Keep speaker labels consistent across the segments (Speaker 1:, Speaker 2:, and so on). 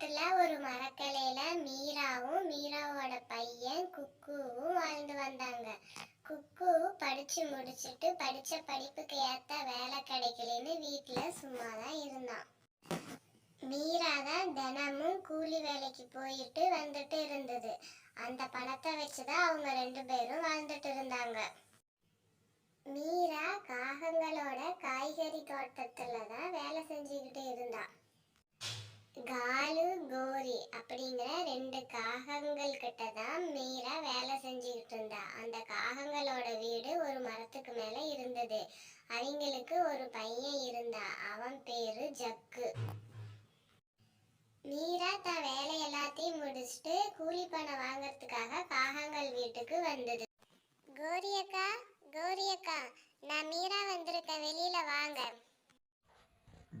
Speaker 1: காட்டுல ஒரு மரக்கலையில மீராவும் மீராவோட பையன் குக்குவும் வாழ்ந்து வந்தாங்க. குக்கு படிச்சு முடிச்சிட்டு படிச்ச படிப்புக்கு ஏத்த வேலை கிடைக்கலன்னு வீட்டுல சும்மா தான் இருந்தான். மீரா தான் தினமும் கூலி வேலைக்கு போயிட்டு வந்துட்டு இருந்தது. அந்த பணத்தை வச்சுதான் அவங்க ரெண்டு பேரும் வாழ்ந்துட்டு இருந்தாங்க. மீரா காகங்களோட காய்கறி தோட்டத்துல தான் வேலை செஞ்சுக்கிட்டு இருந்தா. காலு கோரி அப்படிங்கிற ரெண்டு காகங்கள் கிட்ட தான் மீரா வேலை செஞ்சுக்கிட்டு இருந்தா. அந்த காகங்களோட வீடு ஒரு மரத்துக்கு மேல இருந்தது. அவங்களுக்கு ஒரு பையன் இருந்தா. அவன் பேரு ஜக்கு. மீரா தான் வேலை எல்லாத்தையும் முடிச்சுட்டு கூலி பணம் வாங்கறதுக்காக காகங்கள் வீட்டுக்கு வந்தது. கோரி அக்கா கோரி அக்கா நான் மீரா வந்திருக்க வெளியில வாங்க.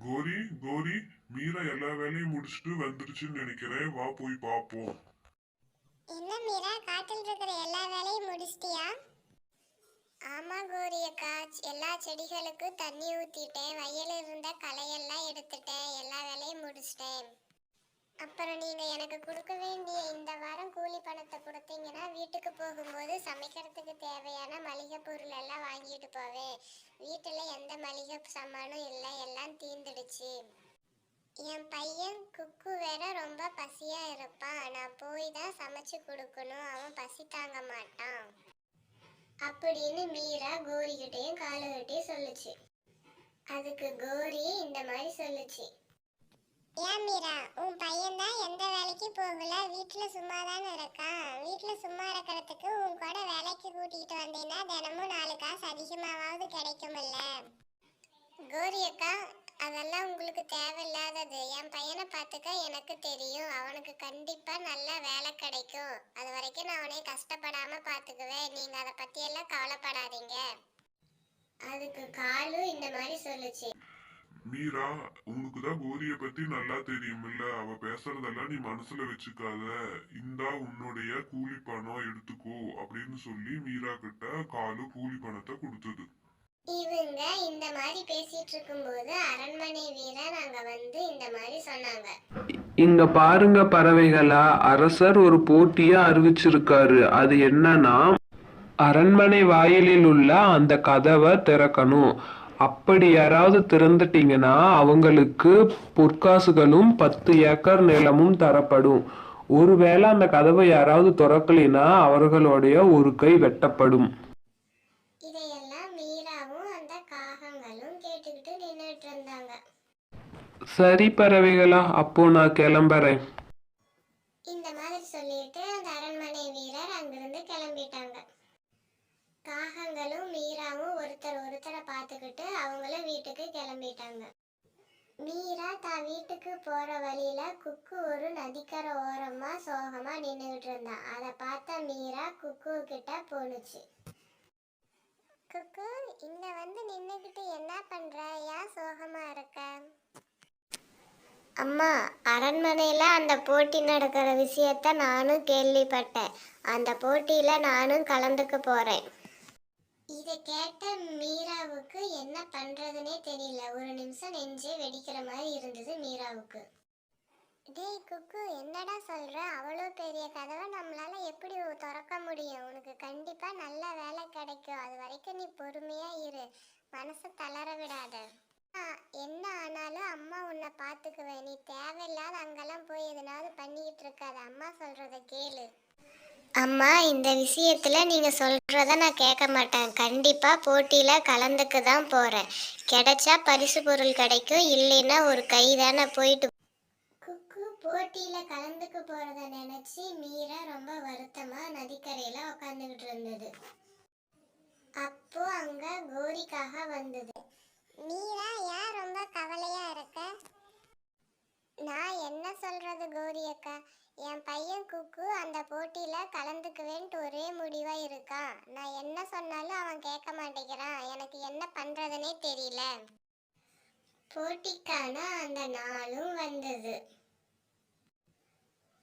Speaker 2: கோரி கோரி மீரா எல்லா வேலையும் முடிச்சுட்டு வந்துருச்சுன்னு நினைக்கிறேன். வா போய் பாப்போம்.
Speaker 1: என்ன மீரா காட்டில் இருக்கிற எல்லா வேலையும் முடிச்சிட்டியா? ஆமா கோரி அக்கா எல்லா செடிகளுக்கும் தண்ணி ஊத்திட்டேன். வயல்ல இருந்த களையெல்லாம் எடுத்துட்டேன். எல்லா வேலையும் முடிச்சிட்டேன். அப்புறம் நீங்க எனக்கு கொடுக்க வேண்டிய இந்த வாரம் கூலி பணத்தை கொடுத்தீங்கன்னா வீட்டுக்கு போகும்போது சமைக்கிறதுக்கு தேவையான மளிகை பொருள் எல்லாம் வாங்கிட்டு போவேன். வீட்டுல எந்த மளிகை சாமானும் இல்லை. எல்லாம் தீந்துடுச்சு. என் பையன் குக்கு வேற ரொம்ப பசியா இருப்பான். நான் போய் தான் சமைச்சு கொடுக்கணும். அவன் பசி தாங்க மாட்டான். அப்படின்னு மீரா கோரி கிட்டயும் காலுகிட்டயும் சொல்லுச்சு. அதுக்கு கோரி இந்த மாதிரி சொல்லுச்சு. ஏன் மீரா? உன் பையன் தான் எந்த வேலைக்கு போகல? வீட்டுல சும்மா தானே இருக்கான். வீட்டுல சும்மா இருக்கிறதுக்கு உன் கூட வேலைக்கு கூட்டிகிட்டு வந்தீங்கன்னா தினமும் நாலு காசு அதிகமாவது கிடைக்கும்ல கோரி அக்கா அதெல்லாம் உங்களுக்கு தேவையில்லாதது. என் பையனை பார்த்துக்க எனக்கு தெரியும். அவனுக்கு கண்டிப்பா நல்ல வேலை கிடைக்கும். அது வரைக்கும் நான் அவனை கஷ்டப்படாம பார்த்துக்குவேன். நீங்க அதை பத்தி எல்லாம் கவலைப்படாதீங்க. அதுக்கு காலு இந்த மாதிரி சொல்லுச்சு.
Speaker 2: மீரா உனக்கு தான் கோரிய பத்தி நல்லா தெரியுமில்ல. அவ பேசுறதெல்லாம் நீ மனசுல வச்சுக்காத. இந்தா உன்னுடைய கூலி பணம் எடுத்துக்கோ அப்படின்னு சொல்லி மீரா கிட்ட காலு கூலி பணத்தை கொடுத்தது.
Speaker 1: இவங்க இந்த மாதிரி பேசிட்டு இருக்கும்போது அரண்மனை வீரர் அங்க வந்து இந்த மாதிரி சொன்னாங்க.
Speaker 3: இங்க பாருங்க பறவைகளா அரசர் ஒரு போட்டியை அறிவிச்சிருக்காரு. அது என்னன்னா அரண்மனை வாயிலில் உள்ள அந்த கதவை திறக்கணும். அப்படி யாராவது திறந்துட்டீங்கன்னா அவங்களுக்கு பொற்காசுகளும் பத்து ஏக்கர் நிலமும் தரப்படும். ஒருவேளை அந்த கதவை யாராவது திறக்கலைன்னா அவர்களுடைய ஒரு கை வெட்டப்படும்
Speaker 1: இதையெல்லாம் மீராவும் அந்த காகங்களும் கேட்டுக்கிட்டு நின்னுட்டு இருந்தாங்க
Speaker 3: சரி பறவைகளா அப்போ நான் கிளம்புறேன்.
Speaker 1: இந்த மாதிரி சொல்லிட்டு அந்த அரண்மனை வீரர் அங்கிருந்து கிளம்பிட்டாங்க. காகங்களும் மீராவும் ஒருத்தர் ஒருத்தரை பார்த்துக்கிட்டு அவங்களும் வீட்டுக்கு கிளம்பிட்டாங்க. மீரா தான் வீட்டுக்கு போற வழியில குக்கு ஒரு நதிக்கரை ஓரமா சோகமா நின்னுகிட்டு இருந்தான் அதை பார்த்த மீரா குக்கு கிட்ட போனுச்சு குக்கு இங்க வந்து நின்னுகிட்டு என்ன பண்ற? ஏன் சோகம் அம்மா அரண்மனையில் அந்த போட்டி நடக்கிற விஷயத்த நானும் கேள்விப்பட்டேன். அந்த போட்டியில் நானும் கலந்துக்க போகிறேன் இதை கேட்ட மீராவுக்கு என்ன பண்ணுறதுனே தெரியல. ஒரு நிமிஷம் நெஞ்சே வெடிக்கிற மாதிரி இருந்தது மீராவுக்கு. டேய் குக்கு என்னடா சொல்கிற அவ்வளோ பெரிய கதவை நம்மளால் எப்படி திறக்க முடியும்? உனக்கு கண்டிப்பாக நல்ல வேலை கிடைக்கும். அது வரைக்கும் நீ பொறுமையாக இரு. மனசை தளர விடாத. என்ன ஆனாலும் அம்மா உன்னை பார்த்துக்குவேன் நீ தேவையில்லாத அங்கெல்லாம் போய் எதனாவது பண்ணிக்கிட்டு இருக்காத. அம்மா சொல்றத கேளு. அம்மா இந்த விஷயத்துல நீங்க சொல்றத நான் கேட்க மாட்டேன். கண்டிப்பா போட்டியில கலந்துக்க தான் போறேன். கிடைச்சா பரிசு பொருள் கிடைக்கும். இல்லைன்னா ஒரு கை தானே போயிட்டு குக்கு போட்டியில கலந்துக்க போறத நினைச்சு மீரா ரொம்ப வருத்தமா நதிக்கரையில உட்காந்துக்கிட்டு இருந்தது. அப்போ அங்க கோரிக்காக வந்தது. மீரா ஏன் ரொம்ப கவலையா இருக்க? நான் என்ன சொல்றது கோரி அக்கா? என் பையன் குக்கு அந்த போட்டியில கலந்துக்குவேன்ட்டு ஒரே முடிவா இருக்கான். நான் என்ன சொன்னாலும் அவன் கேட்க மாட்டேங்கிறான். எனக்கு என்ன பண்றதுனே தெரியல. போட்டிக்கான அந்த நாளும் வந்தது.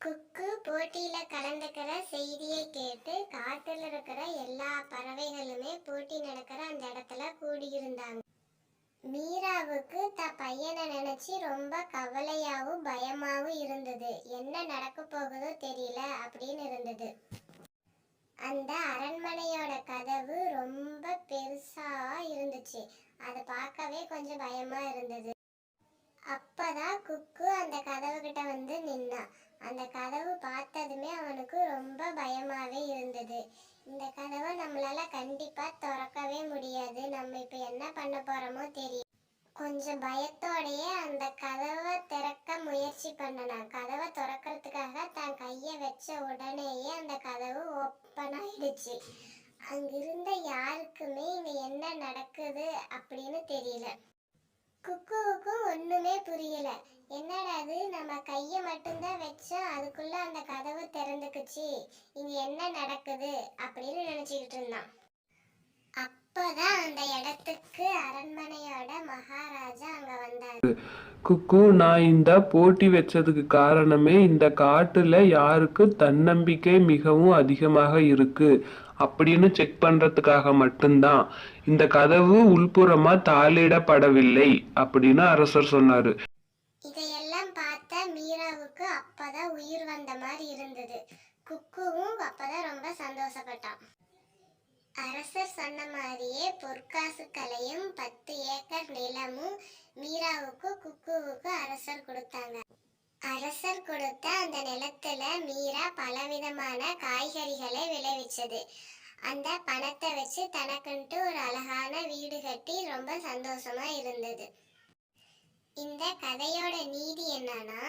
Speaker 1: குக்கு போட்டியில கலந்துக்கிற செய்தியை கேட்டு காட்டுல இருக்கிற எல்லா பறவைகளுமே போட்டி நடக்கிற அந்த இடத்துல கூடியிருந்தாங்க. மீராவுக்கு த பையனை நினைச்சு ரொம்ப கவலையாவும் பயமாவும் இருந்தது. என்ன நடக்க போகுதோ தெரியல அப்படின்னு இருந்தது. அந்த அரண்மனையோட கதவு ரொம்ப பெருசா இருந்துச்சு. அதை பார்க்கவே கொஞ்சம் பயமா இருந்தது. அப்பதான் குக்கு அந்த கதவு கிட்ட வந்து நின்னான் அந்த கதவு பார்த்ததுமே அவனுக்கு ரொம்ப பயமாவே இருந்தது. இந்த கதவை நம்மளால கண்டிப்பா திறக்கவே முடியாது. நம்ம இப்ப என்ன பண்ண போறோமோ தெரியும் கொஞ்சம் பயத்தோடயே அந்த கதவை திறக்க முயற்சி பண்ணனான் கதவை திறக்கிறதுக்காக தன் கையை வச்ச உடனேயே அந்த கதவு ஓப்பன் ஆயிடுச்சு. அங்கிருந்த யாருக்குமே இங்க என்ன நடக்குது அப்படின்னு தெரியல. குக்குவுக்கும் ஒண்ணுமே புரியல. என்னடா அது நம்ம கையை மட்டும்தான் வச்சோம் அதுக்குள்ள அந்த கதவு திறந்துக்குச்சு. இங்க என்ன நடக்குது? அப்படின்னு நினைச்சுக்கிட்டு இருந்தான். அப்பதான் அந்த இடத்துக்கு அரண்மனையோட மகாராஜா அங்க வந்தாரு.
Speaker 3: குக்கு நான் இந்த போட்டி வச்சதுக்கு காரணமே இந்த காட்டுல யாருக்கு தன்னம்பிக்கை மிகவும் அதிகமாக இருக்கு. அப்படின்னு செக் பண்றதுக்காக மட்டும்தான். இந்த கதவு உள்புறமா தாளிடப்படவில்லை அப்படின்னு அரசர் சொன்னாரு.
Speaker 1: இதையெல்லாம் பார்த்த மீராவுக்கு அப்பதான் உயிர் வந்த மாதிரி இருந்தது. குக்குவும் அப்பதான் ரொம்ப சந்தோஷப்பட்டான். அரசர் சொன்ன மாதிரியே பொற்காசுக்களையும் பத்து ஏக்கர் நிலமும் மீராவுக்கு குக்குவுக்கு அரசர் கொடுத்தாங்க. அரசர் கொடுத்த அந்த நிலத்துல மீரா பலவிதமான காய்கறிகளை விளைவிச்சது. அந்த பணத்தை வச்சு தனக்குன்ட்டு ஒரு அழகான வீடு கட்டி ரொம்ப சந்தோஷமா இருந்தது. இந்த கதையோட நீதி என்னன்னா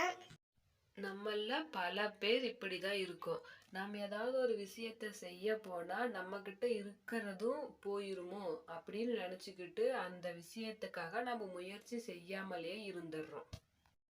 Speaker 4: நம்மள பல பேர் இப்படிதான் இருக்கோம். நம்ம ஏதாவது ஒரு விஷயத்த செய்ய போனால் நம்மக்கிட்ட இருக்கிறதும் போயிருமோ அப்படின்னு நினச்சிக்கிட்டு அந்த விஷயத்துக்காக நம்ம முயற்சி செய்யாமலே இருந்துடுறோம்.